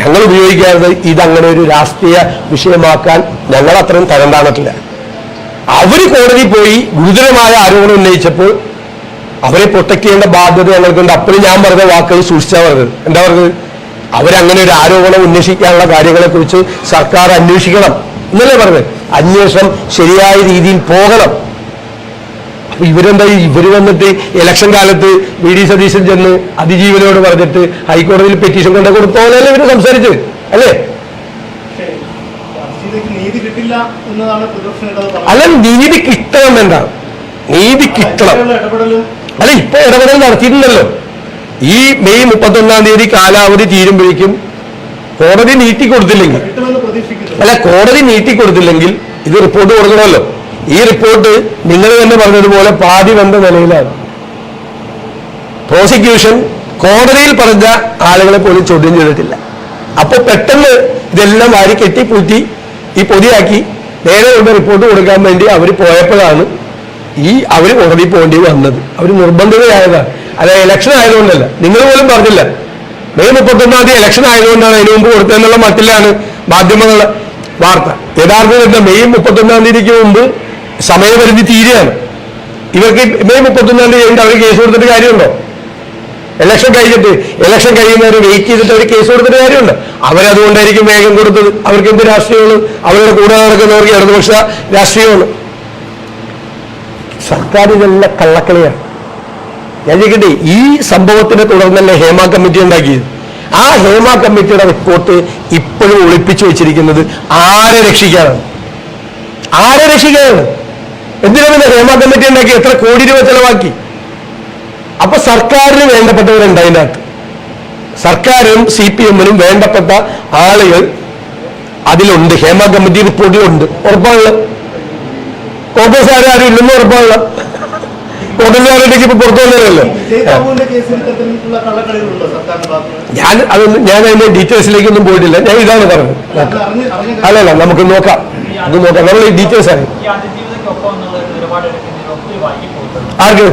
ഞങ്ങൾ ഉപയോഗിക്കാറുണ്ട് ഇതങ്ങനെ ഒരു രാഷ്ട്രീയ വിഷയമാക്കാൻ ഞങ്ങൾ അത്രയും തരം അവർ കോടതി പോയി ഗുരുതരമായ ആരോപണം ഉന്നയിച്ചപ്പോൾ അവരെ പ്രൊട്ടക്ട് ചെയ്യേണ്ട ബാധ്യത ഞങ്ങൾക്കുണ്ട്. അപ്പോഴും ഞാൻ പറഞ്ഞ വാക്കുകൾ സൂക്ഷിച്ചാൽ പറഞ്ഞത്. എന്താ പറഞ്ഞത്? അവരങ്ങനെ ഒരു ആരോപണം കാര്യങ്ങളെ കുറിച്ച് സർക്കാർ അന്വേഷിക്കണം എന്നല്ലേ പറഞ്ഞത്. അന്വേഷണം ശരിയായ രീതിയിൽ പോകണം. അപ്പൊ ഇവരെന്താ ഇവർ വന്നിട്ട് ഇലക്ഷൻ കാലത്ത് വി ഡി സതീശൻ ചെന്ന് അതിജീവനോട് പറഞ്ഞിട്ട് ഹൈക്കോടതിയിൽ പെറ്റീഷൻ കൊണ്ടു കൊടുത്തോലല്ലേ ഇവർ സംസാരിച്ചത്? അല്ലേ? എന്നതാണ് അല്ല നീതി കിട്ടണം എന്താണ് നീതി കിട്ടണം അല്ല ഇപ്പൊ ഇടപെടൽ നടത്തിയിട്ടുണ്ടല്ലോ. ഈ മെയ് മുപ്പത്തൊന്നാം തീയതി കാലാവധി തീരുമ്പോഴേക്കും കോടതി നീട്ടി കൊടുത്തില്ലെങ്കിൽ അല്ല കോടതി നീട്ടി കൊടുത്തില്ലെങ്കിൽ ഇത് റിപ്പോർട്ട് കൊടുക്കണമല്ലോ. ഈ റിപ്പോർട്ട് നിങ്ങൾ തന്നെ പറഞ്ഞതുപോലെ പാതി വന്ന നിലയിലാണ്. പ്രോസിക്യൂഷൻ കോടതിയിൽ പറഞ്ഞ ആളുകളെ പോലും ചോദ്യം ചെയ്തിട്ടില്ല. അപ്പൊ പെട്ടെന്ന് ഇതെല്ലാം വാരി കെട്ടി പൂറ്റി ഈ പൊതിയാക്കി നേരെ കൊണ്ട് റിപ്പോർട്ട് കൊടുക്കാൻ വേണ്ടി അവർ പോയപ്പോഴാണ് ഈ അവർ കോടതി പോകേണ്ടി വന്നത്. അവർ നിർബന്ധിതരായതാണ് അല്ല ഇലക്ഷൻ ആയതുകൊണ്ടല്ല. നിങ്ങൾ പോലും പറഞ്ഞില്ല. മെയ് മുപ്പത്തൊന്നാം തീയതി ഇലക്ഷൻ ആയതുകൊണ്ടാണ് അതിനു മുമ്പ് കൊടുത്തതെന്നുള്ള മട്ടിലാണ് മാധ്യമങ്ങളുടെ വാർത്ത. യഥാർത്ഥത്തിൽ മെയ് മുപ്പത്തൊന്നാം തീയതിക്ക് മുമ്പ് സമയപരിധി തീരെയാണ് ഇവർക്ക് മെയ് മുപ്പത്തൊന്നാം തീയതി അവർ കേസ് കൊടുത്തിട്ട് കാര്യമുണ്ടോ? ഇലക്ഷൻ കഴിഞ്ഞിട്ട് ഇലക്ഷൻ കഴിയുന്നവർ വെയിറ്റ് ചെയ്തിട്ട് അവർ കേസ് കൊടുത്തിട്ട് കാര്യമുണ്ട്. അവരതുകൊണ്ടായിരിക്കും വേഗം കൊടുത്തത്. അവർക്ക് എന്ത് രാഷ്ട്രീയമാണ്? അവരുടെ കൂടെ നടക്കുന്നവർക്ക് ഇടതുപക്ഷ രാഷ്ട്രീയമാണ്. സർക്കാർ ഇതെല്ലാം കള്ളക്കളിയാണ്. ഞാൻ ചോദിക്കട്ടെ ഈ സംഭവത്തിനെ തുടർന്നല്ലേ ഹേമ കമ്മിറ്റി ഉണ്ടാക്കിയത്? ആ ഹേമ കമ്മിറ്റിയുടെ റിപ്പോർട്ട് ഇപ്പോഴും ഒളിപ്പിച്ചു വെച്ചിരിക്കുന്നത് ആരെ രക്ഷിക്കാനാണ്? ആരെ രക്ഷിക്കാനാണ്? എന്തിനാ പിന്നെ ഹേമ കമ്മിറ്റി ഉണ്ടാക്കി? എത്ര കോടി രൂപ ചെലവാക്കി? അപ്പൊ സർക്കാരിന് വേണ്ടപ്പെട്ടവരുണ്ട് അതിന്റെ അകത്ത്? സർക്കാരും സി പി എമ്മിനും വേണ്ടപ്പെട്ട ആളുകൾ അതിലുണ്ട്. ഹേമ കമ്മിറ്റി റിപ്പോർട്ടിലുണ്ട്. ഉറപ്പാണല്ലോ? കോൺഗ്രസ് ആരും ആരും ഇല്ലെന്ന് ഉറപ്പാണല്ലോ? കോൺഗ്രസ് ആരുടെ ഇപ്പൊ പുറത്തു വന്നതല്ലോ ഞാൻ അതൊന്നും ഞാൻ അതിന്റെ ഡീറ്റെയിൽസിലേക്കൊന്നും പോയിട്ടില്ല. ഞാൻ ഇതാണ് പറഞ്ഞത്. അത് അല്ലല്ല നമുക്ക് നോക്കാം. അത് നോക്കാം. നമ്മൾ ഈ ഡീറ്റെയിൽസ് ആണ് ആർക്ക്?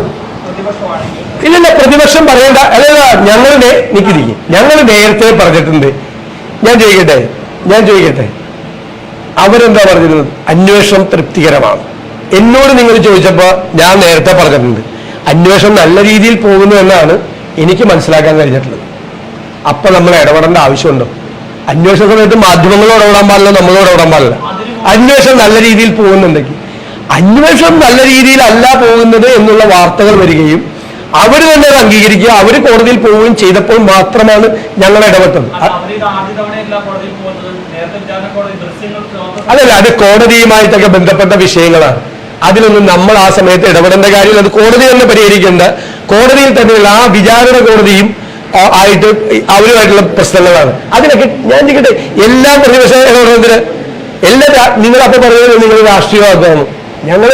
ഇല്ലില്ല പ്രതിപക്ഷം പറയേണ്ട. അതായത് ഞങ്ങളുടെ നിക്ക് നിക്ക് ഞങ്ങൾ നേരത്തെ പറഞ്ഞിട്ടുണ്ട്. ഞാൻ ചോദിക്കട്ടെ? ഞാൻ ചോദിക്കട്ടെ? അവരെന്താ പറഞ്ഞിരുന്നത് അന്വേഷണം തൃപ്തികരമാണ്. എന്നോട് നിങ്ങൾ ചോദിച്ചപ്പോൾ ഞാൻ നേരത്തെ പറഞ്ഞിട്ടുണ്ട്. അന്വേഷണം നല്ല രീതിയിൽ പോകുന്നു എന്നാണ് എനിക്ക് മനസ്സിലാക്കാൻ കഴിഞ്ഞിട്ടുള്ളത്. അപ്പൊ നമ്മൾ ഇടപെടേണ്ട ആവശ്യമുണ്ടോ? അന്വേഷണ സമയത്ത് മാധ്യമങ്ങളോട് ഇടപെടാൻ പാടില്ല നമ്മളോട് ഇടപെടാൻ പാടില്ല. അന്വേഷണം നല്ല രീതിയിൽ പോകുന്നുണ്ടെങ്കിൽ. അന്വേഷണം നല്ല രീതിയിലല്ല പോകുന്നത് എന്നുള്ള വാർത്തകൾ വരികയും അവർ തന്നെ അത് അംഗീകരിക്കുക അവർ കോടതിയിൽ പോവുകയും ചെയ്തപ്പോൾ മാത്രമാണ് ഞങ്ങൾ ഇടപെട്ടത്. അതല്ല അത് കോടതിയുമായിട്ടൊക്കെ ബന്ധപ്പെട്ട വിഷയങ്ങളാണ്. അതിലൊന്നും നമ്മൾ ആ സമയത്ത് ഇടപെടേണ്ട കാര്യം അത് കോടതി തന്നെ പരിഹരിക്കേണ്ട. കോടതിയിൽ തന്നെയുള്ള ആ വിചാരണ കോടതിയും ആയിട്ട് അവരുമായിട്ടുള്ള പ്രശ്നങ്ങളാണ്. അതിനൊക്കെ ഞാൻ ചോദിക്കട്ടെ എല്ലാ പ്രതിപക്ഷ ഇടപെടുന്നതിന് എല്ലാ നിങ്ങൾ അപ്പൊ പറയുന്നത് നിങ്ങൾ രാഷ്ട്രീയമാക്കാണ് ഞങ്ങൾ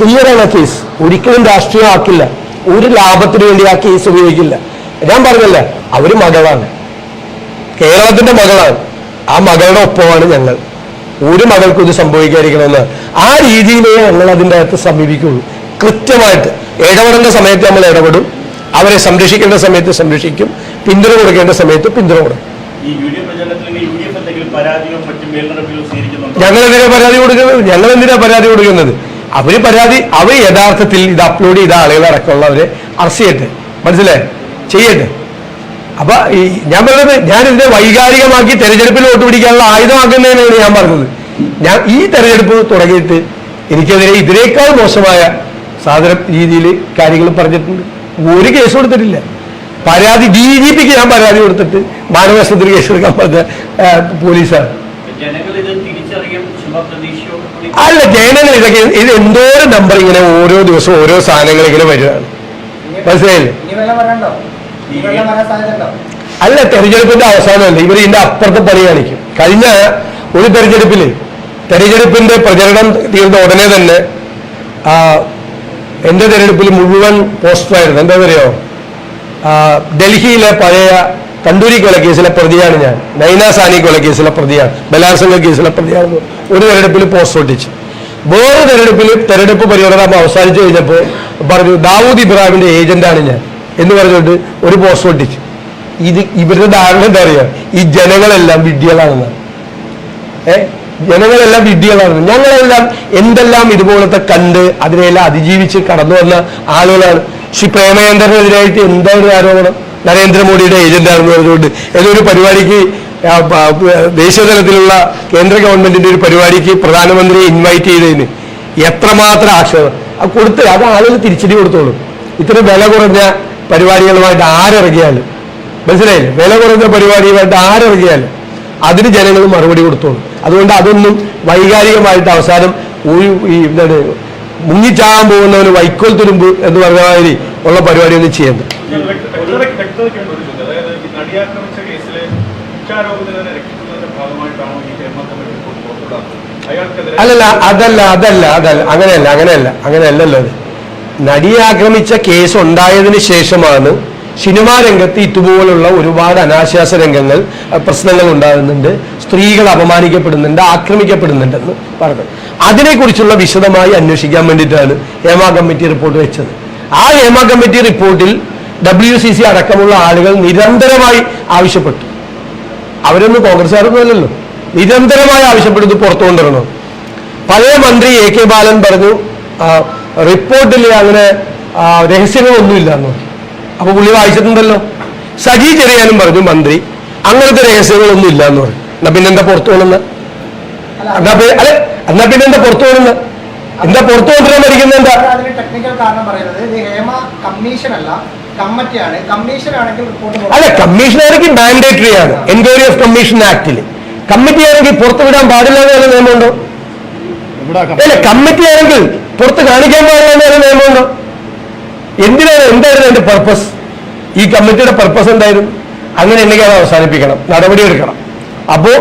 ക്ലിയറാണ് ആണ് കേസ്. ഒരിക്കലും രാഷ്ട്രീയമാക്കില്ല. ഒരു ലാഭത്തിന് വേണ്ടി ആ കേസ് ഉപയോഗിക്കില്ല. ഞാൻ പറഞ്ഞല്ലേ അവർ മകളാണ്. കേരളത്തിന്റെ മകളാണ്. ആ മകളുടെ ഒപ്പമാണ് ഞങ്ങൾ. ഒരു മകൾക്കും ഇത് സംഭവിക്കാതിരിക്കണമെന്ന് ആ രീതിയിലേ ഞങ്ങൾ അതിന്റെ അകത്ത് സമീപിക്കുള്ളൂ കൃത്യമായിട്ട് ഇടപെടേണ്ട സമയത്ത് നമ്മൾ ഇടപെടും. അവരെ സംരക്ഷിക്കേണ്ട സമയത്ത് സംരക്ഷിക്കും. പിന്തുണ കൊടുക്കേണ്ട സമയത്ത് പിന്തുണ കൊടുക്കും. ഞങ്ങൾ എന്തിനാ പരാതി കൊടുക്കുന്നത്? ഞങ്ങൾ എന്തിനാ പരാതി കൊടുക്കുന്നത്? അവർ പരാതി അവർ യഥാർത്ഥത്തിൽ ഇത് അപ്ലോഡ് ചെയ്ത ആളുകളെ അടക്കമുള്ളവരെ അറസ്റ്റ് ചെയ്യട്ടെ. മനസ്സിലായി? ചെയ്യട്ടെ. അപ്പൊ ഈ ഞാൻ പറയുന്നത് ഞാൻ ഇതിനെ വൈകാരികമാക്കി തെരഞ്ഞെടുപ്പിൽ വോട്ട് പിടിക്കാനുള്ള ആയുധമാക്കുന്നതിനാണ് ഞാൻ പറഞ്ഞത്. ഞാൻ ഈ തെരഞ്ഞെടുപ്പ് തുടങ്ങിയിട്ട് എനിക്കെതിരെ ഇതിനേക്കാൾ മോശമായ സാധന രീതിയിൽ കാര്യങ്ങൾ പറഞ്ഞിട്ടുണ്ട്. ഒരു കേസ് കൊടുത്തിട്ടില്ല. പരാതി ഡി ജി പിക്ക് ഞാൻ പരാതി കൊടുത്തിട്ട് മാനവശത്തിൽ കേസ് എടുക്കാൻ പറഞ്ഞ പോലീസാണ്. ജനങ്ങൾ ഇത് തിരിച്ചറിയും ശുഭപ്രതീക്ഷയോട് അല്ല ജയനങ്ങൾ ഇതൊക്കെ ഇത് എന്തോരം നമ്പർ ഇങ്ങനെ ഓരോ ദിവസവും ഓരോ സാധനങ്ങൾ ഇങ്ങനെ മനസ്സിലായില്ലേ? സാധ്യത അല്ല തെരഞ്ഞെടുപ്പിന്റെ അവസാനമല്ല? ഇവർ ഇതിന്റെ അപ്പുറത്തെ പണി കാണിക്കും. കഴിഞ്ഞ ഒരു തെരഞ്ഞെടുപ്പിൽ തെരഞ്ഞെടുപ്പിന്റെ പ്രചരണം തീർന്ന ഉടനെ തന്നെ ആ, എന്റെ തെരഞ്ഞെടുപ്പിൽ മുഴുവൻ പോസ്റ്ററായിരുന്നു എന്താ പറയുക? ഡൽഹിയിലെ പഴയ കണ്ടൂരി കൊലക്കേസിലെ പ്രതിയാണ് ഞാൻ. നൈന സാനി കൊലക്കേസിലെ പ്രതിയാണ്. ബലാത്സംഗ കേസിലെ പ്രതിയാണ് ഒരു തെരഞ്ഞെടുപ്പിൽ പോസ്റ്റ് ഒട്ടിച്ചു. വേറെ തെരഞ്ഞെടുപ്പിൽ തെരഞ്ഞെടുപ്പ് പരിഗണന അവസാനിച്ചു കഴിഞ്ഞപ്പോൾ പറഞ്ഞു ദാവൂദ് ഇബ്രാഹിമിന്റെ ഏജന്റാണ് ഞാൻ. എന്ന് പറഞ്ഞുകൊണ്ട് ഒരു പോസ്റ്റ് ഒട്ടിച്ചു. ഇത് ഇവരുടെ ധാരണ എന്താ പറയുക ഈ ജനങ്ങളെല്ലാം വിഡ്ഢികളാണെന്നാണ് ഏ? ജനങ്ങളെല്ലാം വിഡ്ഢികളാണ് ഞങ്ങളെല്ലാം എന്തെല്ലാം ഇതുപോലത്തെ കണ്ട് അതിനെല്ലാം അതിജീവിച്ച് കടന്നു വന്ന ആളുകളാണ്. ശ്രീ പ്രേമേന്ദ്രനെതിരായിട്ട് എന്താ ഒരു ആരോപണം? നരേന്ദ്രമോദിയുടെ ഏജന്റാണെന്ന് പറഞ്ഞുകൊണ്ട് ഏതൊരു പരിപാടിക്ക് ആ, പ- പ- ദേശീയ തലത്തിലുള്ള കേന്ദ്ര ഗവൺമെന്റിന്റെ ഒരു പരിപാടിക്ക് പ്രധാനമന്ത്രിയെ ഇൻവൈറ്റ് ചെയ്തതിന് എത്രമാത്രം ആക്ഷേപം അത് കൊടുത്ത് അത് ആളുകൾ തിരിച്ചടി കൊടുത്തോളും. ഇത്ര വില കുറഞ്ഞ പരിപാടികളുമായിട്ട് ആരിറങ്ങിയാലും. മനസ്സിലായില്ലേ? വില കുറഞ്ഞ പരിപാടിയുമായിട്ട് ആരിറങ്ങിയാലും അതിന് ജനങ്ങൾ മറുപടി കൊടുത്തോളും. അതുകൊണ്ട് അതൊന്നും വൈകാരികമായിട്ട് അവസാനം ഈ എന്താണ് മുങ്ങിച്ചാകാൻ പോകുന്നവന് വൈക്കോൽ തുരുമ്പ് എന്ന് പറഞ്ഞ മാതിരി ഉള്ള പരിപാടിയൊന്നും ചെയ്യണ്ട അല്ലല്ല അതല്ല അതല്ല അതല്ല. അങ്ങനെയല്ല അങ്ങനെയല്ല അങ്ങനെയല്ലല്ലോ അത്. നടിയെ ആക്രമിച്ച കേസ് ഉണ്ടായതിനു ശേഷമാണ് സിനിമാ രംഗത്ത് ഇതുപോലുള്ള ഒരുപാട് അനാശാസ രംഗങ്ങൾ പ്രശ്നങ്ങൾ ഉണ്ടാകുന്നുണ്ട്. സ്ത്രീകൾ അപമാനിക്കപ്പെടുന്നുണ്ട് ആക്രമിക്കപ്പെടുന്നുണ്ടെന്ന് പറഞ്ഞു. അതിനെക്കുറിച്ചുള്ള വിശദമായി അന്വേഷിക്കാൻ വേണ്ടിയിട്ടാണ് ഹേമ കമ്മിറ്റി റിപ്പോർട്ട് വെച്ചത്. ആ ഹേമ കമ്മിറ്റി റിപ്പോർട്ടിൽ ഡബ്ല്യു സി സി അടക്കമുള്ള ആളുകൾ നിരന്തരമായി ആവശ്യപ്പെട്ടു. അവരൊന്നും കോൺഗ്രസ്സുകാരൊന്നും അല്ലല്ലോ. നിരന്തരമായി ആവശ്യപ്പെടുന്നത് പുറത്തു കൊണ്ടുവരണം പഴയ മന്ത്രി എ കെ ബാലൻ പറഞ്ഞു റിപ്പോർട്ടിൽ അങ്ങനെ രഹസ്യങ്ങളൊന്നുമില്ല എന്ന് പറഞ്ഞു. അപ്പൊ പുള്ളി വായിച്ചിട്ടുണ്ടല്ലോ. സജി ചെറിയാനും പറഞ്ഞു മന്ത്രി അങ്ങനത്തെ രഹസ്യങ്ങളൊന്നും ഇല്ല എന്ന് പറഞ്ഞു. എന്നാ പിന്നെ എന്താ പുറത്തു കൊണ്ടുവന്ന? എന്നാ പിന്നെ അല്ലെ എന്നാ പിന്നെ എന്താ പുറത്തു കൊണ്ടുവന്ന? എന്താ പുറത്തു കൊണ്ടുവരാൻ പഠിക്കുന്നത് എന്താ? ടെക്നിക്കൽ കാരണം പറയുന്നത്. ഹേമ കമ്മീഷൻ അല്ല. അല്ല കമ്മീഷണർക്ക് മാൻഡേറ്ററി ആണ്. എൻക്വയറി ഓഫ് കമ്മീഷൻ ആക്ടിൽ കമ്മിറ്റി ആണെങ്കിൽ പുറത്തു വിടാൻ പാടില്ല എന്ന് നിയമമുണ്ടോ? അല്ല കമ്മിറ്റി ആണെങ്കിൽ പുറത്ത് കാണിക്കാൻ പാടില്ല എന്ന് നിയമമുണ്ടോ? എന്തിനാണ്? എന്തായിരുന്നു എന്റെ പർപ്പസ് ഈ കമ്മിറ്റിയുടെ പർപ്പസ് എന്തായിരുന്നു? അങ്ങനെ ഉണ്ടെങ്കിൽ അത് അവസാനിപ്പിക്കണം. നടപടിയെടുക്കണം അപ്പോ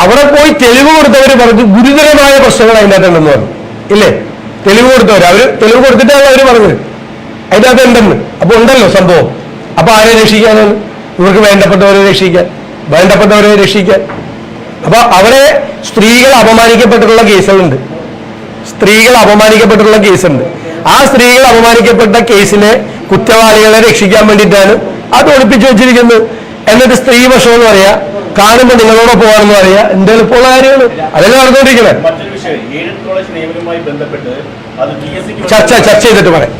അവിടെ പോയി തെളിവ് കൊടുത്തവർ പറഞ്ഞു ഗുരുതരമായ പ്രശ്നങ്ങൾ അതിനകത്തുണ്ടെന്ന് പറഞ്ഞു. ഇല്ലേ? തെളിവ് കൊടുത്തവർ അവർ തെളിവ് കൊടുത്തിട്ടാണ് അവർ പറഞ്ഞത്. അതിന്റെ അകത്ത് ഉണ്ടെന്ന് അപ്പൊ ഉണ്ടല്ലോ സംഭവം. അപ്പൊ ആരെ രക്ഷിക്കാനാണ്? ഇവർക്ക് വേണ്ടപ്പെട്ടവരെ രക്ഷിക്കാൻ വേണ്ടപ്പെട്ടവരെ രക്ഷിക്കാൻ. അപ്പൊ അവരെ സ്ത്രീകൾ അപമാനിക്കപ്പെട്ടിട്ടുള്ള കേസുകളുണ്ട്. സ്ത്രീകൾ അപമാനിക്കപ്പെട്ടിട്ടുള്ള കേസുണ്ട്. ആ സ്ത്രീകൾ അപമാനിക്കപ്പെട്ട കേസിലെ കുറ്റവാളികളെ രക്ഷിക്കാൻ വേണ്ടിയിട്ടാണ് അത് ഒളിപ്പിച്ചു വെച്ചിരിക്കുന്നത്. എന്നിട്ട് സ്ത്രീ വശം എന്ന് പറയാ കാണുമ്പോൾ നിങ്ങളോട് പോകാണെന്ന് പറയാ എന്തെളുപ്പമുള്ള കാര്യങ്ങൾ. അതെല്ലാം നടന്നുകൊണ്ടിരിക്കുന്നത്. ചർച്ച ചർച്ച ചെയ്തിട്ട് പറയാം